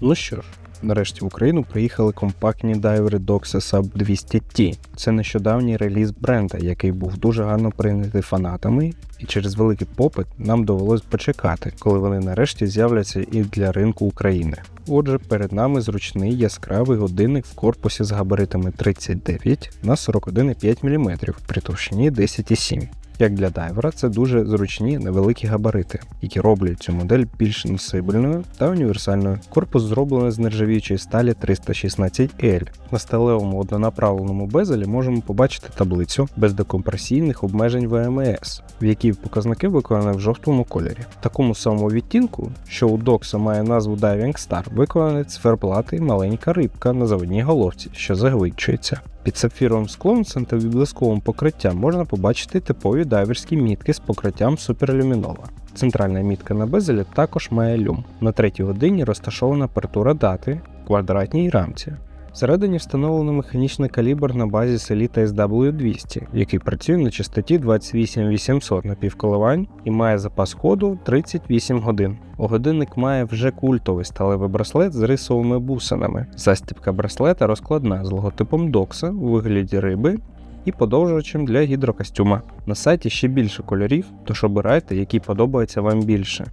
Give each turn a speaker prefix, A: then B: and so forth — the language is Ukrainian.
A: Ну що ж, нарешті в Україну приїхали компактні дайвери Doxa Sub 200T. Це нещодавній реліз бренда, який був дуже гарно прийнятий фанатами, і через великий попит нам довелось почекати, коли вони нарешті з'являться і для ринку України. Отже, перед нами зручний яскравий годинник в корпусі з габаритами 39 на 41,5 мм при товщині 10,7 як для дайвера, це дуже зручні невеликі габарити, які роблять цю модель більш носибельною та універсальною. Корпус зроблений з нержавіючої сталі 316L. На сталевому однонаправленому безелі можемо побачити таблицю без декомпресійних обмежень ВМС, в якій показники виконані в жовтому кольорі. В такому самому відтінку, що у Докса має назву Diving Star, виконаний циферблатий маленька рибка на заводній головці, що загличується. Під сапфіровим склом з антивіблисковим покриттям можна побачити типові дайверські мітки з покриттям суперлюмінова. Центральна мітка на безелі також має люм. На третій годині розташована апертура дати в квадратній рамці. Всередині встановлено механічний калібр на базі Selita SW200, який працює на частоті 28800 напівколивань і має запас ходу 38 годин. Годинник має вже культовий сталевий браслет з рисовими бусинами. Застібка браслета розкладна з логотипом Докса у вигляді риби і подовжувачем для гідрокостюма. На сайті ще більше кольорів, тож обирайте, який подобається вам більше.